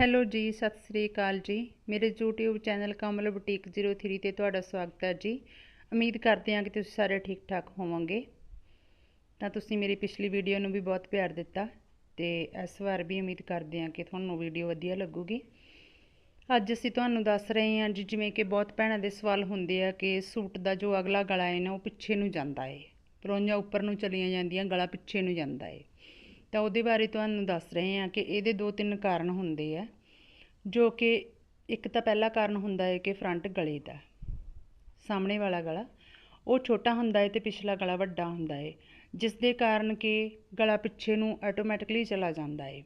Hello ਜੀ, ਸਤਿ ਸ੍ਰੀ ਅਕਾਲ ਜੀ। ਮੇਰੇ YouTube ਚੈਨਲ ਕਮਲ ਬੁਟੀਕ 03 ਤੇ ਤੁਹਾਡਾ ਸਵਾਗਤ ਹੈ ਜੀ। ਉਮੀਦ ਕਰਦੇ ਹਾਂ ਕਿ ਤੁਸੀਂ ਸਾਰੇ ਠੀਕ ਠਾਕ ਹੋਵੋਗੇ। ਤਾਂ ਤੁਸੀਂ ਮੇਰੀ ਪਿਛਲੀ ਵੀਡੀਓ ਨੂੰ ਵੀ ਬਹੁਤ ਪਿਆਰ ਦਿੱਤਾ ਤੇ ਇਸ ਵਾਰ ਵੀ ਉਮੀਦ ਕਰਦੇ ਹਾਂ ਕਿ ਤੁਹਾਨੂੰ ਵੀਡੀਓ ਵਧੀਆ ਲੱਗੂਗੀ। ਅੱਜ ਅਸੀਂ ਤੁਹਾਨੂੰ ਦੱਸ ਰਹੇ ਹਾਂ ਜੀ, ਜਿਵੇਂ ਕਿ ਬਹੁਤ ਭੈਣਾਂ ਦੇ ਸਵਾਲ ਹੁੰਦੇ ਆ ਕਿ ਸੂਟ ਦਾ ਜੋ ਅਗਲਾ ਗਲਾ ਹੈ ਨਾ, ਉਹ ਪਿੱਛੇ ਨੂੰ ਜਾਂਦਾ ਹੈ। ਪਰੋਂਜਾ ਉੱਪਰ ਨੂੰ ਚਲੀਆਂ ਜਾਂਦੀਆਂ, ਗਲਾ ਪਿੱਛੇ ਨੂੰ ਜਾਂਦਾ ਹੈ। ਤਾਂ ਉਹਦੇ ਬਾਰੇ ਤੁਹਾਨੂੰ ਦੱਸ ਰਹੇ ਹਾਂ ਕਿ ਇਹਦੇ ਦੋ ਤਿੰਨ ਕਾਰਨ ਹੁੰਦੇ ਆ, ਜੋ ਕਿ ਇੱਕ ਤਾਂ ਪਹਿਲਾ ਕਾਰਨ ਹੁੰਦਾ ਹੈ ਕਿ ਫਰੰਟ ਗਲੇ ਦਾ, ਸਾਹਮਣੇ ਵਾਲਾ ਗਲਾ, ਉਹ ਛੋਟਾ ਹੁੰਦਾ ਹੈ ਤੇ ਪਿਛਲਾ ਗਲਾ ਵੱਡਾ ਹੁੰਦਾ ਹੈ ਜਿਸ ਦੇ ਕਾਰਨ ਕਿ ਗਲਾ ਪਿੱਛੇ ਨੂੰ ਆਟੋਮੈਟਿਕਲੀ ਚਲਾ ਜਾਂਦਾ ਹੈ,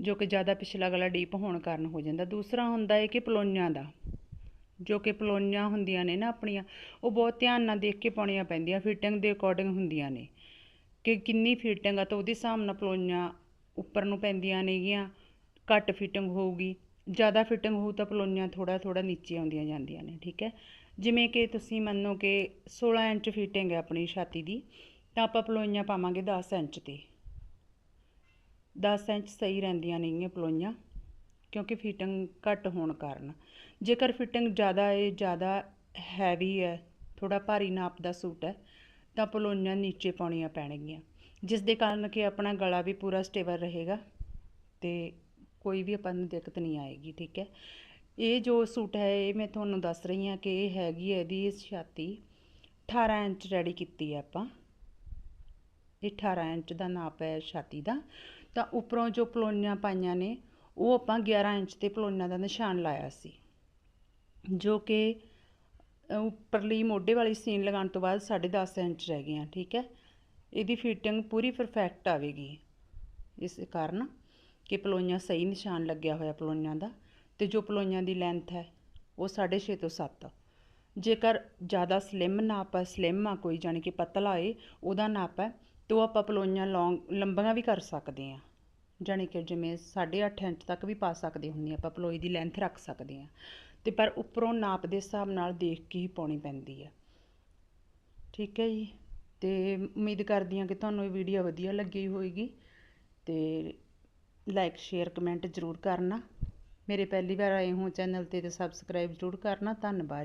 ਜੋ ਕਿ ਜ਼ਿਆਦਾ ਪਿਛਲਾ ਗਲਾ ਡੀਪ ਹੋਣ ਕਾਰਨ ਹੋ ਜਾਂਦਾ। ਦੂਸਰਾ ਹੁੰਦਾ ਹੈ ਕਿ ਪਲੋਈਆਂ ਦਾ, ਜੋ ਕਿ ਪਲੋਈਆਂ ਹੁੰਦੀਆਂ ਨੇ ਨਾ ਆਪਣੀਆਂ, ਉਹ ਬਹੁਤ ਧਿਆਨ ਨਾਲ ਦੇਖ ਕੇ ਪਾਉਣੀਆਂ ਪੈਂਦੀਆਂ ਫਿਟਿੰਗ ਦੇ ਅਕੋਰਡਿੰਗ ਹੁੰਦੀਆਂ ਨੇ। ਕਿ ਕਿੰਨੀ ਫਿਟਿੰਗ ਆ ਤਾਂ ਉਹਦੇ ਹਿਸਾਬ ਨਾਲ ਪਲੋਈਆਂ ਉੱਪਰ ਨੂੰ ਪੈਂਦੀਆਂ ਨੇਗੀਆਂ, ਘੱਟ ਫਿਟਿੰਗ ਹੋਊਗੀ। ਜ਼ਿਆਦਾ ਫਿਟਿੰਗ ਹੋਊ ਤਾਂ ਪਲੋਈਆਂ ਥੋੜਾ ਥੋੜਾ ਨੀਚੇ ਆਉਂਦੀਆਂ ਜਾਂਦੀਆਂ ਨੇ, ਠੀਕ ਹੈ। ਜਿਵੇਂ ਕਿ ਤੁਸੀਂ ਮੰਨੋ ਕਿ 16 ਇੰਚ ਫਿਟਿੰਗ ਹੈ ਆਪਣੀ ਛਾਤੀ ਦੀ, ਤਾਂ ਆਪਾਂ ਪਲੋਈਆਂ ਪਾਵਾਂਗੇ 10 ਇੰਚ ਤੇ। 10 ਇੰਚ ਸਹੀ ਰਹਿੰਦੀਆਂ ਨੇਗੀਆਂ ਪਲੋਈਆਂ, ਕਿਉਂਕਿ ਫਿਟਿੰਗ ਘੱਟ ਹੋਣ ਕਾਰਨ। ਜੇਕਰ ਫਿਟਿੰਗ ਜ਼ਿਆਦਾ ਹੈ ਜ਼ਿਆਦਾ ਹੈਵੀ ਹੈ ਥੋੜਾ ਭਾਰੀ ਨਾਪ ਦਾ ਸੂਟ ਹੈ ਤਾਂ ਪਲੋਈਆਂ ਨੀਚੇ ਪਾਉਣੀਆਂ ਪੈਣਗੀਆਂ। ਜਿਸ ਦੇ ਕਾਰਨ ਕਿ ਆਪਣਾ ਗਲਾ ਵੀ ਪੂਰਾ ਸਟੇਬਲ ਰਹੇਗਾ ਤੇ ਕੋਈ ਵੀ ਆਪਾਂ ਨੂੰ ਦਿੱਕਤ ਨਹੀਂ ਆਏਗੀ, ਠੀਕ ਹੈ? ਇਹ ਜੋ ਸੂਟ ਹੈ, ਇਹ ਮੈਂ ਤੁਹਾਨੂੰ ਦੱਸ ਰਹੀ ਹਾਂ ਕਿ ਇਹ ਹੈਗੀ ਹੈ ਇਹਦੀ ਛਾਤੀ 18 ਇੰਚ ਰੈਡੀ ਕੀਤੀ ਹੈ ਆਪਾਂ। ਇਹ 18 ਇੰਚ ਦਾ ਨਾਪ ਹੈ ਛਾਤੀ ਦਾ। ਤਾਂ ਉੱਪਰੋਂ ਜੋ ਪਲੋਈਆਂ ਪਾਈਆਂ ਨੇ, ਉਹ ਆਪਾਂ 11 ਇੰਚ ਤੇ ਪਲੋਈਆਂ ਦਾ ਨਿਸ਼ਾਨ ਲਾਇਆ ਸੀ। ਜੋ ਕਿ ਉੱਪਰਲੀ ਮੋਢੇ ਵਾਲੀ ਸੀਨ ਲਗਾਉਣ ਤੋਂ ਬਾਅਦ 10.5 ਇੰਚ ਰਹਿ ਗਈਆਂ, ਠੀਕ ਹੈ? ਇਹਦੀ ਫਿਟਿੰਗ ਪੂਰੀ ਪਰਫੈਕਟ ਆਵੇਗੀ। ਇਸ ਕਾਰਨ ਕਿ ਪਲੋਈਆਂ ਸਹੀ ਨਿਸ਼ਾਨ ਲੱਗਿਆ ਹੋਇਆ ਪਲੋਈਆਂ ਦਾ ਤੇ ਜੋ ਪਲੋਈਆਂ ਦੀ ਲੈਂਥ ਹੈ, ਉਹ 6.5 ਤੋਂ 7 ਜੇਕਰ ਜ਼ਿਆਦਾ ਸਲਿਮ ਨਾਪ ਹੈ ਸਲਿਮ ਆ ਕੋਈ ਜਾਨੀ ਕਿ ਪਤਲਾ ਏ, ਉਹਦਾ ਨਾਪ ਹੈ, ਤਾਂ ਉਹ ਆਪਾਂ ਪਲੋਈਆਂ ਲੌਂਗ, ਲੰਬੀਆਂ ਵੀ ਕਰ ਸਕਦੇ ਆ ਜਾਨੀ ਕਿ ਜਿਵੇਂ 8.5 ਇੰਚ ਤੱਕ ਵੀ ਪਾ ਸਕਦੇ ਹੁੰਦੇ ਆਪਾਂ, ਪਲੋਈ ਦੀ ਲੈਂਥ ਰੱਖ ਸਕਦੇ ਆ ਤੇ ਪਰ ਉੱਪਰੋਂ ਨਾਪ ਦੇ ਹਿਸਾਬ ਨਾਲ ਦੇਖ ਕੇ ਹੀ ਪਾਉਣੀ ਪੈਂਦੀ ਹੈ। ਠੀਕ ਹੈ ਜੀ? ਤੇ ਉਮੀਦ ਕਰਦੀ ਹਾਂ ਕਿ ਤੁਹਾਨੂੰ ਇਹ ਵੀਡੀਓ ਵਧੀਆ ਲੱਗੀ ਹੋਵੇਗੀ ਤੇ ਲਾਈਕ ਸ਼ੇਅਰ ਕਮੈਂਟ ਜ਼ਰੂਰ ਕਰਨਾ। ਮੇਰੇ ਪਹਿਲੀ ਵਾਰ ਆਏ ਹੋ ਚੈਨਲ ਤੇ ਤੇ ਸਬਸਕ੍ਰਾਈਬ ਜ਼ਰੂਰ ਕਰਨਾ। ਧੰਨਵਾਦ।